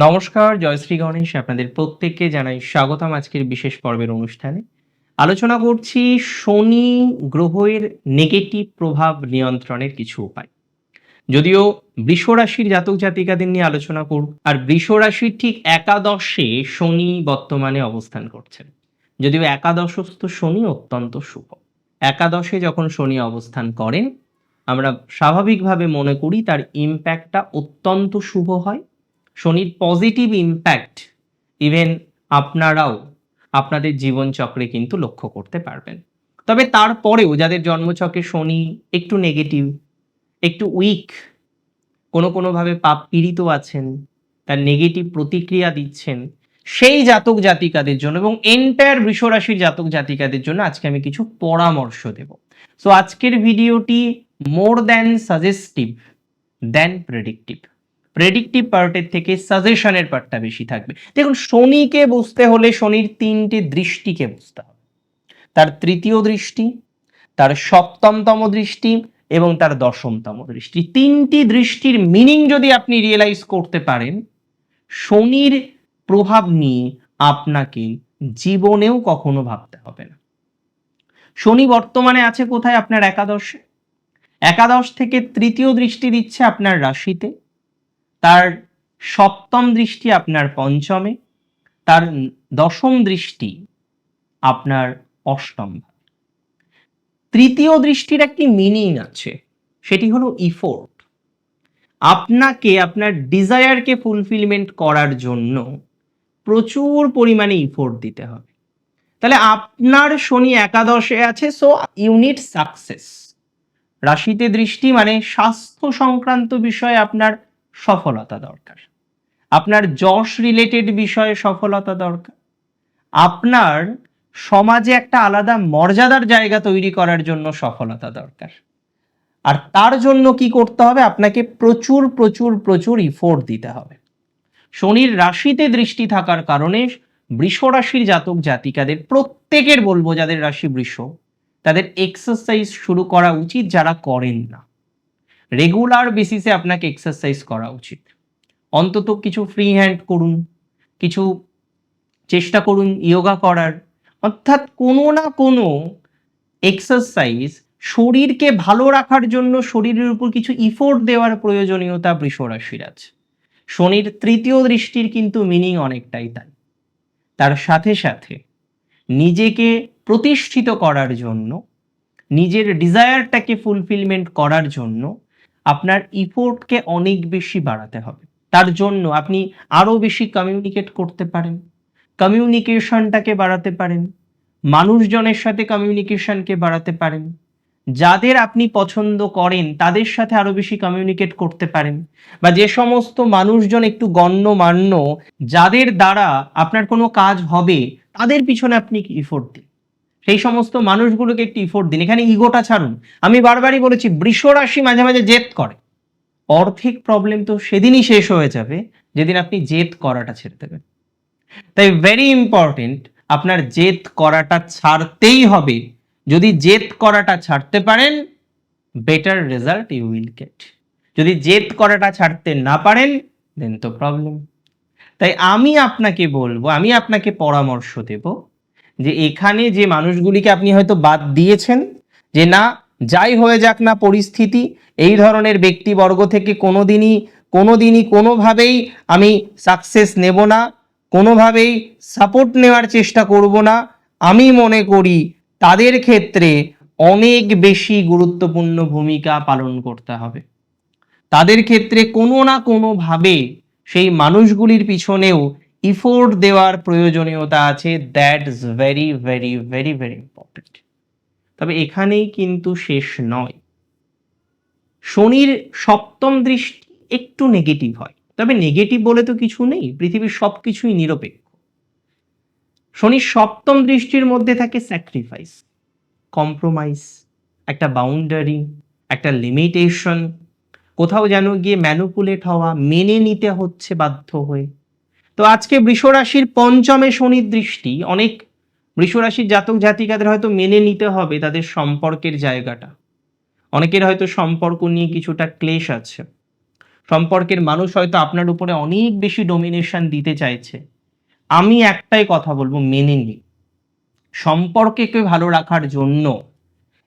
নমস্কার জয়শ্রী গণেশ আপনাদের প্রত্যেককে জানাই স্বাগতম আজকের বিশেষ পর্বের অনুষ্ঠানে। আলোচনা করছি শনি গ্রহের নেগেটিভ প্রভাব নিয়ন্ত্রণের কিছু উপায়। যদিও বৃষ রাশির জাতক জাতিকাদের নিয়ে আলোচনা করব, আর বৃষ রাশির ঠিক একাদশে শনি বর্তমানে অবস্থান করছেন। যদিও একাদশস্থ শনি অত্যন্ত শুভ। একাদশে যখন শনি অবস্থান করেন, আমরা স্বাভাবিকভাবে মনে করি তার ইম্প্যাক্টটা অত্যন্ত শুভ হয়। শনির পজিটিভ ইম্প্যাক্ট ইভেন আপনারাও আপনাদের জীবনচক্রে কিন্তু লক্ষ্য করতে পারবেন। তবে তারপরেও যাদের জন্মচক্রে শনি একটু নেগেটিভ একটু উইক কোনো কোনোভাবে পাপ পীড়িত আছেন, তার নেগেটিভ প্রতিক্রিয়া দিচ্ছেন, সেই জাতক জাতিকাদের জন্য এবং এন্টায়ার বৃষরাশির জাতক জাতিকাদের জন্য আজকে আমি কিছু পরামর্শ দেব। সো আজকের ভিডিওটি more than suggestive than predictive predictive পার্টের থেকে সাজেশনের পার্টটা বেশি থাকবে। দেখুন, শনিকে বুঝতে হলে শনির তিনটে দৃষ্টিকে বুঝতে হবে। তার তৃতীয় দৃষ্টি, তার সপ্তমতম দৃষ্টি এবং তার দশমতম দৃষ্টি। তিনটি দৃষ্টির মিনিং যদি আপনি রিয়েলাইজ করতে পারেন, শনির প্রভাব নিয়ে আপনাকে জীবনেও কখনো ভাবতে হবে না। শনি বর্তমানে আছে কোথায় আপনার একাদশে? একাদশ থেকে তৃতীয় দৃষ্টি দিচ্ছে আপনার রাশিতে। তার সপ্তম দৃষ্টি আপনার পঞ্চমে, তার দশম দৃষ্টি আপনার অষ্টম তৃতীয় দৃষ্টির একটি মিনিং আছে, সেটি হলো ইফোর্ট আপনাকে, আপনার ডিজায়ারকে ফুলফিলমেন্ট করার জন্য প্রচুর পরিমাণে ইফোর্ট দিতে হবে। তাহলে আপনার শনি একাদশে আছে সো ইউনিট সাকসেস রাশিতে দৃষ্টি মানে স্বাস্থ্য সংক্রান্ত বিষয়ে আপনার সফলতা দরকার। আপনার যশ রিলেটেড বিষয়ে সফলতা দরকার। আপনার সমাজে একটা আলাদা মর্যাদার জায়গা তৈরি করার জন্য সফলতা দরকার। আর তার জন্য কি করতে হবে? আপনাকে প্রচুর প্রচুর প্রচুর ইফোর্ট দিতে হবে। শনির রাশিতে দৃষ্টি থাকার কারণে বৃষ রাশির জাতক জাতিকাদের প্রত্যেকের বলব, যাদের রাশি বৃষ, তাদের এক্সারসাইজ শুরু করা উচিত যারা করেন না। রেগুলার বেসিসে আপনাকে এক্সারসাইজ করা উচিত। অন্তত কিছু ফ্রি হ্যান্ড করুন, কিছু চেষ্টা করুন ইয়োগা করার। অর্থাৎ কোনো না কোনো এক্সারসাইজ শরীরকে ভালো রাখার জন্য শরীরের উপর কিছু ইফোর্ট দেওয়ার প্রয়োজনীয়তা বৃষরাশির আছে। শনির তৃতীয় দৃষ্টির কিন্তু মিনিং অনেকটাই তাই। তার সাথে সাথে নিজেকে প্রতিষ্ঠিত করার জন্য, নিজের ডিজায়ারটাকে ফুলফিলমেন্ট করার জন্য আপনার ইফোর্টকে অনেক বেশি বাড়াতে হবে। তার জন্য আপনি আরও বেশি কমিউনিকেট করতে পারেন কমিউনিকেশনটাকে বাড়াতে পারেন, মানুষজনের সাথে কমিউনিকেশনকে বাড়াতে পারেন, যাদের আপনি পছন্দ করেন তাদের সাথে আরও বেশি কমিউনিকেট করতে পারেন, বা যে সমস্ত মানুষজন একটু গণ্যমান্য, যাদের দ্বারা আপনার কোনো কাজ হবে, তাদের পিছনে আপনি ইফোর্ট দিন। সেই সমস্ত মানুষগুলোকে একটু ইফোর্ট দিন। এখানে ইগোটা ছাড়ুন। আমি বারবারই বলেছি, বৃষ রাশি মাঝে মাঝে জেদ করে। অর্থিক প্রবলেম তো সেদিনই শেষ হয়ে যাবে, যেদিন আপনি জেদ করাটা ছেড়ে দেবেন। তাই ভেরি ইম্পর্টেন্ট আপনার জেদ করাটা ছাড়তেই হবে। যদি জেদ করাটা ছাড়তে পারেন better result you will get যদি জেদ করাটা ছাড়তে না পারেন দেন তো প্রবলেম তাই আমি আপনাকে বলব, আমি আপনাকে পরামর্শ দেব যে এখানে যে মানুষগুলিকে আপনি হয়তো বাদ দিয়েছেন, যে না, যাই হয়ে যাক না পরিস্থিতি, এই ধরনের ব্যক্তিবর্গ থেকে কোনোদিনই কোনোদিনই কোনোভাবেই আমি সাকসেস নেব না, কোনোভাবেই সাপোর্ট নেওয়ার চেষ্টা করব না। আমি মনে করি তাদের ক্ষেত্রে অনেক বেশি গুরুত্বপূর্ণ ভূমিকা পালন করতে হবে। তাদের ক্ষেত্রে কোনো না কোনোভাবে সেই মানুষগুলির পিছনেও ইফোর্ট দেওয়ার প্রয়োজনীয়তা আছে that is very very very very important তবে এখানেই কিন্তু শেষ নয়। শনির সপ্তম দৃষ্টি একটু নেগেটিভ হয়। তবে নেগেটিভ বলে তো কিছু নেই, পৃথিবীর সব কিছুই নিরপেক্ষ। শনির সপ্তম দৃষ্টির মধ্যে থাকে স্যাক্রিফাইস কম্প্রোমাইজ একটা বাউন্ডারি একটা লিমিটেশন কোথাও যেন গিয়ে ম্যানুপুলেট হওয়া, মেনে নিতে হচ্ছে বাধ্য হয়ে। তো আজকে বৃষরাশির পঞ্চমে শনির দৃষ্টি, অনেক বৃষরাশির জাতক জাতিকাদের হয়তো মেনে নিতে হবে তাদের সম্পর্কের জায়গাটা। অনেকের হয়তো সম্পর্ক নিয়ে কিছুটা ক্লেশ আছে। সম্পর্কের মানুষ হয়তো আপনার উপরে অনেক বেশি ডোমিনেশন দিতে চাইছে। আমি একটাই কথা বলব, মেনে নিই সম্পর্ককে ভালো রাখার জন্য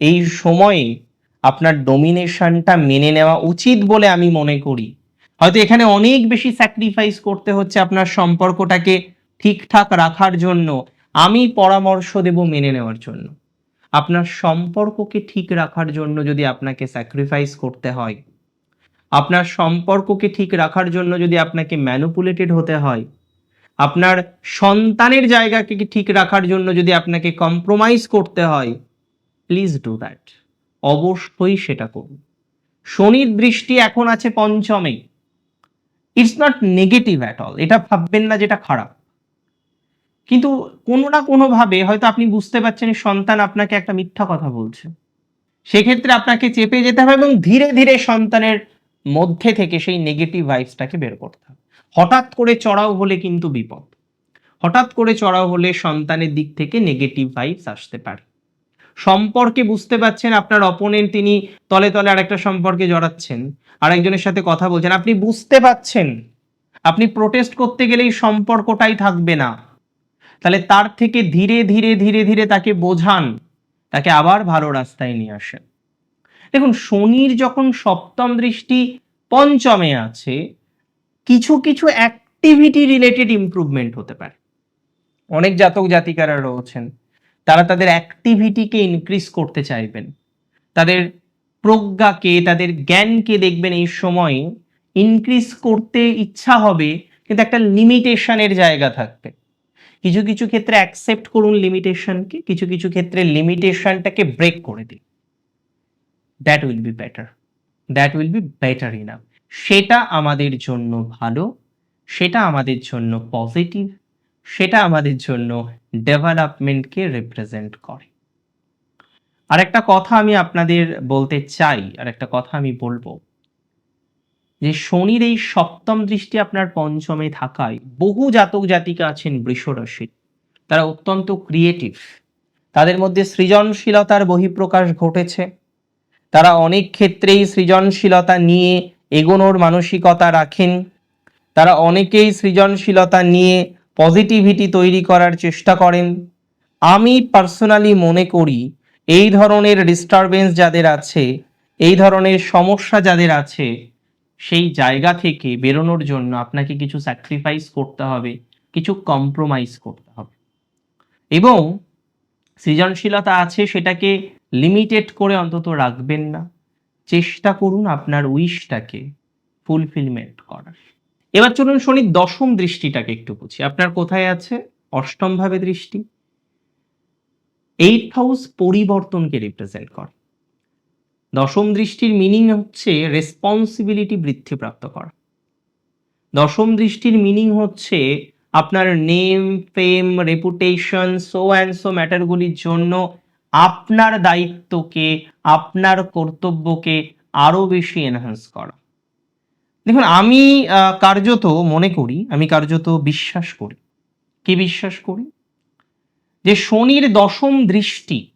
এই সময়ে আপনার ডোমিনেশনটা মেনে নেওয়া উচিত বলে আমি মনে করি। হয়তো এখানে অনেক বেশি স্যাক্রিফাইস করতে হচ্ছে আপনার সম্পর্কটাকে ঠিকঠাক রাখার জন্য। আমি পরামর্শ দেব মেনে নেওয়ার জন্য। আপনার সম্পর্ককে ঠিক রাখার জন্য যদি আপনাকে স্যাক্রিফাইস করতে হয়, আপনার সম্পর্ককে ঠিক রাখার জন্য যদি আপনাকে ম্যানুপুলেটেড হতে হয়, আপনার সন্তানের জায়গাকে ঠিক রাখার জন্য যদি আপনাকে কম্প্রোমাইজ করতে হয় প্লিজ ডু দ্যাট অবশ্যই সেটা করুন। শনির দৃষ্টি এখন আছে পঞ্চমে। It's not negative at all এটা ভাববেন না যেটা খারাপ। কিন্তু কোনো না কোনোভাবে হয়তো আপনি বুঝতে পারছেন সন্তান আপনাকে একটা মিথ্যা কথা বলছে। সেক্ষেত্রে আপনাকে চেপে যেতে হবে এবং ধীরে ধীরে সন্তানের মধ্যে থেকে সেই নেগেটিভ ভাইবসটাকে বের করতে হবে। হঠাৎ করে চড়াও হলে কিন্তু বিপদ। হঠাৎ করে চড়াও হলে সন্তানের দিক থেকে নেগেটিভ ভাইবস আসতে পারে। সম্পর্কে বুঝতে পাচ্ছেন আপনার অপোনেন্ট তিনি তলে তলে আরেকটা সম্পর্কে জড়াচ্ছেন, আরেকজনের সাথে কথা বলছেন, আপনি বুঝতে পাচ্ছেন আপনি প্রোটেস্ট করতে গেলেই সম্পর্কটাই থাকবে না। তাহলে তার থেকে ধীরে ধীরে ধীরে ধীরে তাকে বোঝান, তাকে আবার ভালো রাস্তায় নিয়ে আসেন। দেখুন, শনির যখন সপ্তম দৃষ্টি পঞ্চমে আছে, কিছু কিছু অ্যাক্টিভিটি রিলেটেড ইমপ্রুভমেন্ট হতে পারে। অনেক জাতক জাতিকারা রয়েছেন। তারা তাদের অ্যাক্টিভিটিকে ইনক্রিজ করতে চাইবেন। তাদের প্রজ্ঞাকে, তাদের জ্ঞানকে দেখবেন এই সময়ে ইনক্রিজ করতে ইচ্ছা হবে, কিন্তু একটা লিমিটেশনের জায়গা থাকবে। কিছু কিছু ক্ষেত্রে অ্যাকসেপ্ট করুন লিমিটেশনকে কিছু কিছু ক্ষেত্রে লিমিটেশনটাকে ব্রেক করে দিন। That will be better that will be better enough সেটা আমাদের জন্য ভালো, সেটা আমাদের জন্য পজিটিভ সেটা আমাদের জন্য ডেভেলপমেন্টকে রিপ্রেজেন্ট করে। আর একটা কথা আমি আপনাদের বলতে চাই আর একটা কথা আমি বলব। যে শনির এই সপ্তম দৃষ্টি আপনার পঞ্চমে থাকায় বহু জাতক জাতিকা আছেন বৃষরাশির। তারা অত্যন্ত ক্রিয়েটিভ তাদের মধ্যে সৃজনশীলতার বহিঃপ্রকাশ ঘটেছে। তারা অনেক ক্ষেত্রেই সৃজনশীলতা নিয়ে এগোনোর মানসিকতা রাখেন। তারা অনেকেই সৃজনশীলতা নিয়ে পজিটিভিটি তৈরি করার চেষ্টা করেন। আমি পার্সোনালি মনে করি, এই ধরনের ডিস্টারবেন্স যাদের আছে, এই ধরনের সমস্যা যাদের আছে, সেই জায়গা থেকে বেরোনোর জন্য আপনাকে কিছু স্যাক্রিফাইস করতে হবে, কিছু কম্প্রোমাইজ করতে হবে। এবং সৃজনশীলতা আছে সেটাকে লিমিটেড করে অন্তত রাখবেন না। চেষ্টা করুন আপনার উইশটাকে ফুলফিলমেন্ট করার। এবার চলুন শনির দশম দৃষ্টিটাকে একটু বুঝি। আপনার কোথায় আছে? অষ্টম ভাবে দৃষ্টি? এইট হাউস পরিবর্তনকে রিপ্রেজেন্ট করে। দশম দৃষ্টির মিনিং হচ্ছে রেসপন্সিবিলিটি বৃদ্ধিপ্রাপ্ত করা। দশম দৃষ্টির মিনিং হচ্ছে আপনার name fame reputation so and so ম্যাটারগুলির জন্য আপনার দায়িত্বকে, আপনার কর্তব্যকে আরও বেশি এনহান্স করা। দেখুন, আমি কার্যত মনে করি, আমি কার্যত বিশ্বাস করি। কি বিশ্বাস করি? যে শনির দশম দৃষ্টি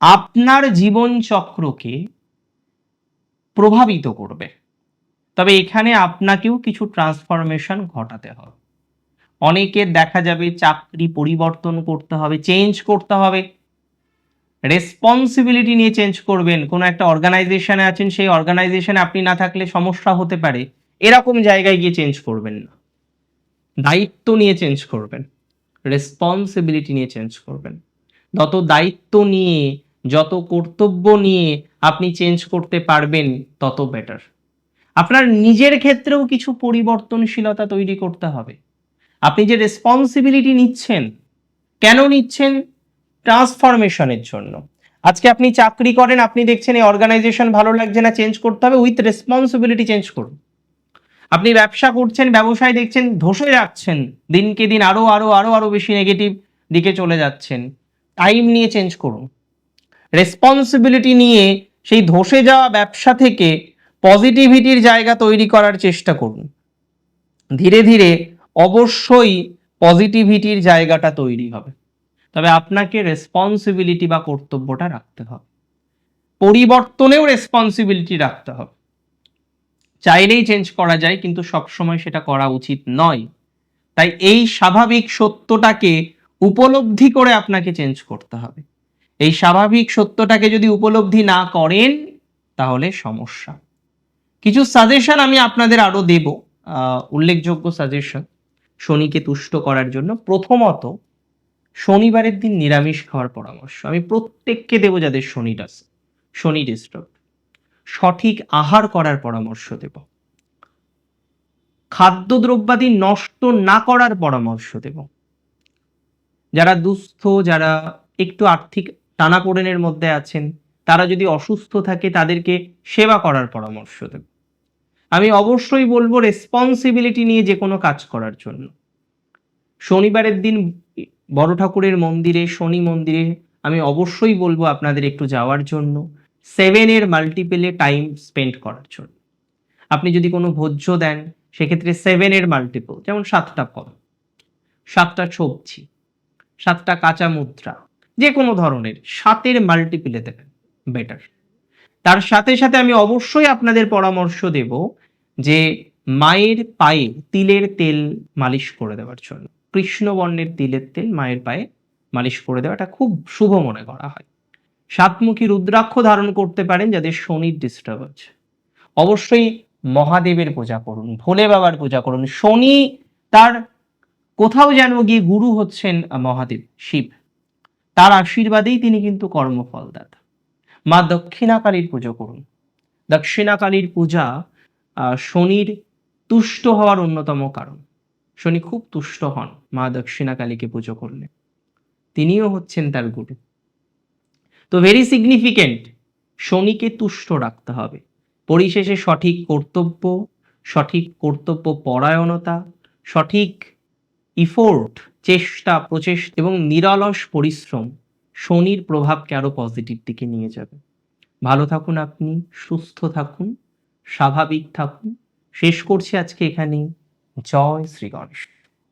আপনার জীবন চক্রকে প্রভাবিত করবে। তবে এখানে আপনাকেও কিছু ট্রান্সফরমেশন ঘটাতে হবে। অনেকের দেখা যাবে চাকরি পরিবর্তন করতে হবে, চেঞ্জ করতে হবে। রেসপন্সিবিলিটি নিয়ে চেঞ্জ করবেন, কোনো একটা অর্গানাইজেশনে আছেন, সেই অর্গানাইজেশনে আপনি না থাকলে সমস্যা হতে পারে, এরকম জায়গায় গিয়ে চেঞ্জ করবেন না। দায়িত্ব নিয়ে চেঞ্জ করবেন রেসপন্সিবিলিটি নিয়ে চেঞ্জ করবেন। যত দায়িত্ব নিয়ে, যত কর্তব্য নিয়ে আপনি চেঞ্জ করতে পারবেন, তত বেটার আপনার নিজের ক্ষেত্রেও কিছু পরিবর্তনশীলতা তৈরি করতে হবে। আপনি যে রেসপন্সিবিলিটি নিচ্ছেন, কেন নিচ্ছেন? ট্রান্সফরমেশনের জন্য। আজকে আপনি চাকরি করেন, আপনি দেখছেন এই অর্গানাইজেশন ভালো লাগছে না চেঞ্জ করতে হবে উইথ রেসপন্সিবিলিটি চেঞ্জ করুন। আপনি ব্যবসা করছেন, ব্যবসায় দেখছেন, ধসে যাচ্ছেন, দিনকে দিন আরও আরও আরও আরও বেশি নেগেটিভ দিকে চলে যাচ্ছেন। টাইম নিয়ে চেঞ্জ করুন। রেসপন্সিবিলিটি নিয়ে সেই ধসে যাওয়া ব্যবসা থেকে পজিটিভিটির জায়গা তৈরি করার চেষ্টা করুন। ধীরে ধীরে অবশ্যই পজিটিভিটির জায়গাটা তৈরি হবে। তবে আপনাকে রেসপন্সিবিলিটি বা কর্তব্যটা রাখতে হবে। পরিবর্তনেও রেসপন্সিবিলিটি রাখতে হবে। চাইলেই চেঞ্জ করা যায়, কিন্তু সবসময় সেটা করা উচিত নয়। তাই এই স্বাভাবিক সত্যটাকে উপলব্ধি করে আপনাকে চেঞ্জ করতে হবে। এই স্বাভাবিক সত্যটাকে যদি উপলব্ধি না করেন, তাহলে সমস্যা। কিছু সাজেশন আমি আপনাদের আরও দেব। উল্লেখযোগ্য সাজেশন শনিকে তুষ্ট করার জন্য। প্রথমত শনিবারের দিন নিরামিষ খাওয়ার পরামর্শ। আমি প্রত্যেককে দেব যাদের শনিটা আছে, শনি ডিস্টার্ব সঠিক আহার করার পরামর্শ দেব। খাদ্যদ্রব্যাদি নষ্ট না করার পরামর্শ দেব। যারা দুস্থ যারা একটু আর্থিক টানাপোড়েনের মধ্যে আছেন তারা যদি অসুস্থ থাকে তাদেরকে সেবা করার পরামর্শ দেব। আমি অবশ্যই বলব রেসপন্সিবিলিটি নিয়ে যে কোনো কাজ করার জন্য। শনিবারের দিন বড় ঠাকুরের মন্দিরে, শনি মন্দিরে আমি অবশ্যই বলব আপনাদের একটু যাওয়ার জন্য সেভেনের মাল্টিপেলে টাইম স্পেন্ড করার জন্য। আপনি যদি কোনো ভোজ্য দেন, সেক্ষেত্রে সেভেনের মাল্টিপল যেমন সাতটা ফল, সাতটা সবজি, সাতটা কাঁচা মুদ্রা যে কোনো ধরনের সাতের মাল্টিপলে দেবেন বেটার তার সাথে সাথে আমি অবশ্যই আপনাদের পরামর্শ দেব যে মায়ের পায়ে তিলের তেল মালিশ করে দেওয়ার জন্য। কৃষ্ণবর্ণের তিলের তেল মায়ের পায়ে মালিশ করে দেওয়াটা খুব শুভ মনে করা হয়। সাতমুখী রুদ্রাক্ষ ধারণ করতে পারেন যাদের শনির ডিস্টার্ব আছে অবশ্যই মহাদেবের পূজা করুন, ভোলে বাবার পূজা করুন। শনি তার কোথাও যেন গিয়ে গুরু হচ্ছেন মহাদেব, শিব। তার আশীর্বাদেই তিনি কিন্তু কর্মফলদাতা। মা দক্ষিণাকালীর পুজো করুন। দক্ষিণাকালীর পূজা শনির তুষ্ট হওয়ার অন্যতম কারণ। শনি খুব তুষ্ট হন। মা দক্ষিণাকালীকে পুজো করলে। তিনিও হচ্ছেন তার গুরু। তো ভেরি সিগনিফিকেন্ট শনিকে তুষ্ট রাখতে হবে। পরিশেষে সঠিক কর্তব্য সঠিক কর্তব্য পরায়ণতা, সঠিক ইফোর্ট চেষ্টা, প্রচেষ্টা এবং নিরলস পরিশ্রম শনির প্রভাবকে আরও পজিটিভ দিকে নিয়ে যাবে। ভালো থাকুন আপনি, সুস্থ থাকুন, স্বাভাবিক থাকুন। শেষ করছি আজকে এখানেই। জয় শ্রী গণেশ।